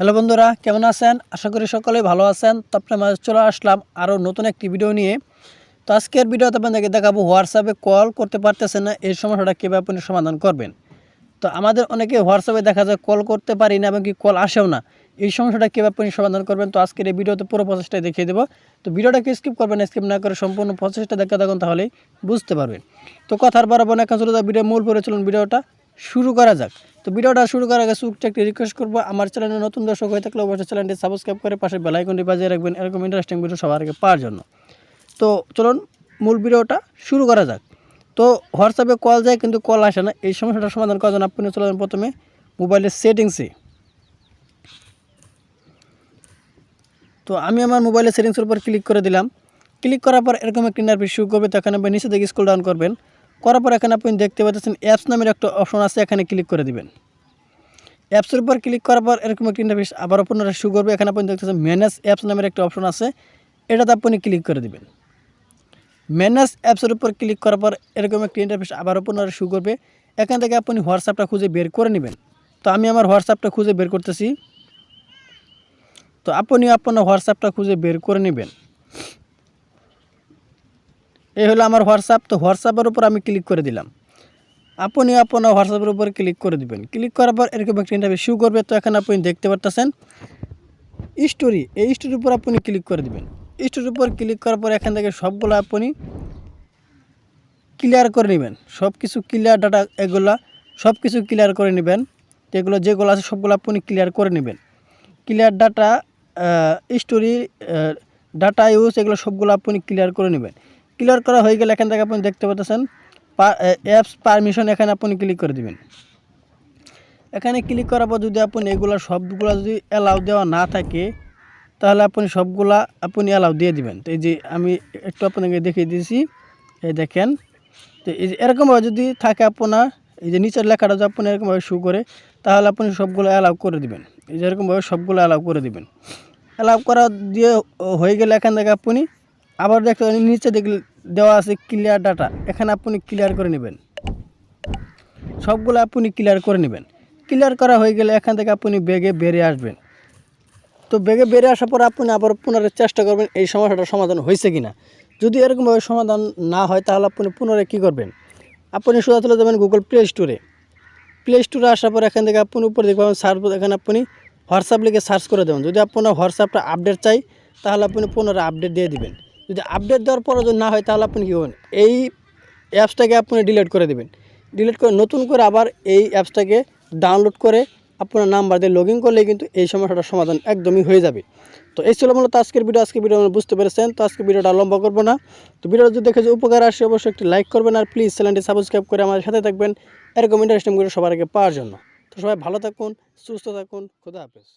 Hello বন্ধুরা, কেমন আছেন? আশা করি সকলেই ভালো আছেন। তো আপনার মাঝে চলে আসলাম আরও নতুন একটি ভিডিও নিয়ে। তো আজকের ভিডিওতে আপনাদেরকে দেখাবো হোয়াটসঅ্যাপে কল করতে পারতেছেন না, এই সমস্যাটা কীভাবে আপনি সমাধান করবেন? তো আমাদের অনেকে হোয়াটসঅ্যাপে দেখা যায় কল করতে পারি না এবং কি কল আসেও না। এই সমস্যাটা কীভাবে আপনি সমাধান করবেন? তো আজকের এই ভিডিওতে পুরো প্রসেসটাই দেখিয়ে দেবো। তো ভিডিওটাকে স্কিপ করবেন স্কিপ না করে সম্পূর্ণ প্রসেসটা দেখতে থাকুন, তাহলেই বুঝতে পারবেন। তো কথার বরাবর এখন চলে ভিডিও মূল পরে চলুন ভিডিওটা শুরু করা যাক। তো ভিডিওটা শুরু করার আগে সুখটা একটি রিকোয়েস্ট করব, আমার চ্যানেলে নতুন দর্শক হয়ে থাকলে অবশ্যই চ্যানেলটি সাবস্ক্রাইব করে পাশে বেলাইকনটি বাজিয়ে রাখবেন। এরকম ইন্টারেস্টিং ভিডিও সবার আগে পাওয়ার জন্য। তো চলুন, মূল ভিডিওটা শুরু করা যাক। তো হোয়াটসঅ্যাপে কল যায় কিন্তু কল আসে না। এই সমস্যাটার সমাধান করার জন্য আপনি চলে যান প্রথমে মোবাইলের সেটিংসে তো আমি আমার মোবাইলের সেটিংসের উপর ক্লিক করে দিলাম। ক্লিক করার পর এরকম একটি ইন্টারফেস শুরু করবে, তো এখানে আপনি নিচে দিকে স্কুল ডাউন করবেন। করার পর এখানে আপনি দেখতে পাচ্ছেন অ্যাপস নামের একটা অপশন আছে, এখানে ক্লিক করে দিবেন। অ্যাপসের উপর ক্লিক করার পর এরকম একটি ইন্টারফেস আবারও পুনরায় শুরু করবে। এখানে আপনি দেখতেছেন ম্যানেজ অ্যাপস নামের একটা অপশন আছে, এটাতে আপনি ক্লিক করে দিবেন। ম্যানেজ অ্যাপসের উপর ক্লিক করার পর এরকম একটি ইন্টারফেস আবারও পুনরায় শুরু করবে। এখান থেকে আপনি হোয়াটসঅ্যাপটা খুঁজে বের করে নেবেন। তো আমি আমার হোয়াটসঅ্যাপটা খুঁজে বের করতেছি। তো আপনি আপনার হোয়াটসঅ্যাপটা খুঁজে বের করে নেবেন। এই হলো আমার হোয়াটসঅ্যাপ। তো হোয়াটসঅ্যাপের উপর আমি ক্লিক করে দিলাম। আপনি আপনার হোয়াটসঅ্যাপের উপর ক্লিক করে দিবেন। ক্লিক করার পর এরকম একটা ইন্টারভিউ শুরু করবে। তো এখানে আপনি দেখতে পারতেছেন স্টোরি এই স্টোরির উপর আপনি ক্লিক করে দিবেন। স্টোরির উপর ক্লিক করার পর এখান থেকে সবগুলো আপনি ক্লিয়ার করে নেবেন। সব কিছু ক্লিয়ার ডাটা এগুলা সব কিছু ক্লিয়ার করে নেবেন। যেগুলো যেগুলো আছে সবগুলো আপনি ক্লিয়ার করে নেবেন। Clear data story data use এগুলো সবগুলো আপনি ক্লিয়ার করে নেবেন। ক্লিয়ার করা হয়ে গেলে এখান থেকে আপনি দেখতে পাচ্ছেন অ্যাপস পারমিশন এখানে আপনি ক্লিক করে দিবেন। এখানে ক্লিক করার পর যদি আপনি এগুলো সবগুলো যদি অ্যালাউ দেওয়া না থাকে, তাহলে আপনি সবগুলা আপনি অ্যালাউ দিয়ে দিবেন। তো এই যে আমি একটু আপনাকে দেখিয়ে দিয়েছি, এই দেখেন। তো এই যে এরকমভাবে যদি থাকে আপনার, এই যে নিচের লেখাটা যদি আপনি এরকমভাবে শু করে, তাহলে আপনি সবগুলো অ্যালাউ করে দিবেন। এই যে এরকমভাবে সবগুলো অ্যালাউ করে দিবেন। অ্যালাউ করা দিয়ে হয়ে গেলে এখান থেকে আপনি আবার দেখতে নিচে দেখলে দেওয়া আছে ক্লিয়ার ডাটা এখানে আপনি ক্লিয়ার করে নেবেন। সবগুলো আপনি ক্লিয়ার করে নেবেন। ক্লিয়ার করা হয়ে গেলে এখান থেকে আপনি বেগে বেরিয়ে আসবেন। তো বেগে বেরিয়ে আসার পর আপনি আবার পুনরায় চেষ্টা করবেন এই সমস্যাটার সমাধান হয়েছে কিনা। যদি এরকমভাবে সমাধান না হয়, তাহলে আপনি পুনরায় কী করবেন? আপনি সোজা চলে যাবেন গুগল প্লে স্টোরে প্লে স্টোরে আসার পর এখান থেকে আপনি উপরে দেখবেন সার্চ এখানে আপনি হোয়াটসঅ্যাপ লিখে সার্চ করে দেবেন। যদি আপনার হোয়াটসঅ্যাপটা আপডেট চাই, তাহলে আপনি পুনরায় আপডেট দিয়ে দিবেন। যদি আপডেট দেওয়ার পরে যদি না হয়, তাহলে আপনি কী করবেন? এই অ্যাপসটাকে আপনি ডিলিট করে দেবেন। ডিলিট করে, নতুন করে আবার এই অ্যাপসটাকে ডাউনলোড করে আপনার নাম্বার দিয়ে লগ ইন করলে কিন্তু এই সমস্যাটার সমাধান একদমই হয়ে যাবে। তো এই ছিল মূলত আজকের ভিডিও আজকের ভিডিও আমরা বুঝতে পেরেছেন। তো আজকে ভিডিওটা লম্বা করব না। তো ভিডিওটা যদি দেখে যে উপকার আসে, অবশ্যই একটি লাইক করবেন আর প্লিজ চ্যানেলটি সাবস্ক্রাইব করে আমার সাথে থাকবেন। এরকম ইন্টারেস্টিং করে সবার আগে পাওয়ার জন্য। তো সবাই ভালো থাকুন, সুস্থ থাকুন। খুদা হাফেজ।